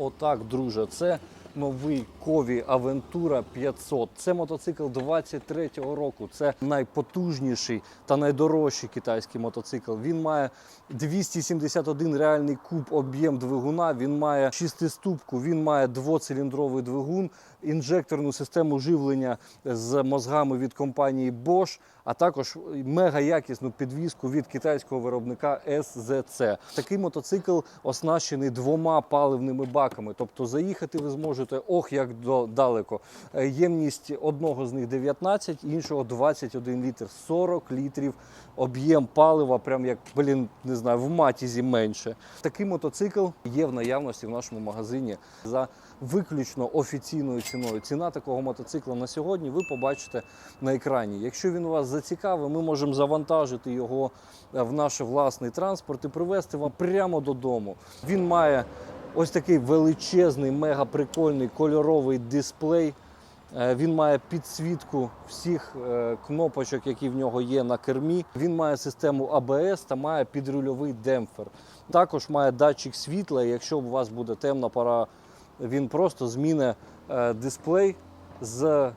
Отак, друже, це новий Кові Авентура 500. Це мотоцикл 23-го року. Це найпотужніший та найдорожчий китайський мотоцикл. Він має 271 реальний куб об'єм двигуна. Він має шестиступку, він має двоциліндровий двигун, інжекторну систему живлення з мозгами від компанії Bosch, а також мега якісну підвізку від китайського виробника SZC. Такий мотоцикл оснащений двома паливними баками. Тобто заїхати ви зможете ох як далеко. Е, Ємність одного з них 19, іншого 21 літр, 40 літрів об'єм палива, прям як блін, не знаю, в матізі менше. Такий мотоцикл є в наявності в нашому магазині за виключно офіційною ціною. Ціна такого мотоцикла на сьогодні ви побачите на екрані. Якщо він вас зацікавив, ми можемо завантажити його е, в наш власний транспорт і привезти вам прямо додому. Він має ось такий величезний, мега прикольний кольоровий дисплей. Е, Він має підсвітку всіх е, кнопочок, які в нього є на кермі. Він має систему АБС та має підрульовий демпфер. Також має датчик світла. Якщо у вас буде темна пора, він просто зміне е, дисплей з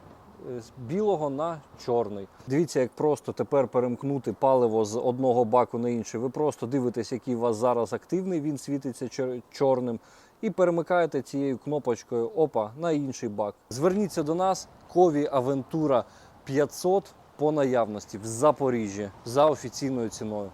з білого на чорний. Дивіться, як просто тепер перемкнути паливо з одного баку на інший. Ви просто дивитесь, який у вас зараз активний, він світиться чор- чорним, і перемикаєте цією кнопочкою опа на інший бак. Зверніться до нас, Кові Авентура 500 по наявності в Запоріжжі за офіційною ціною.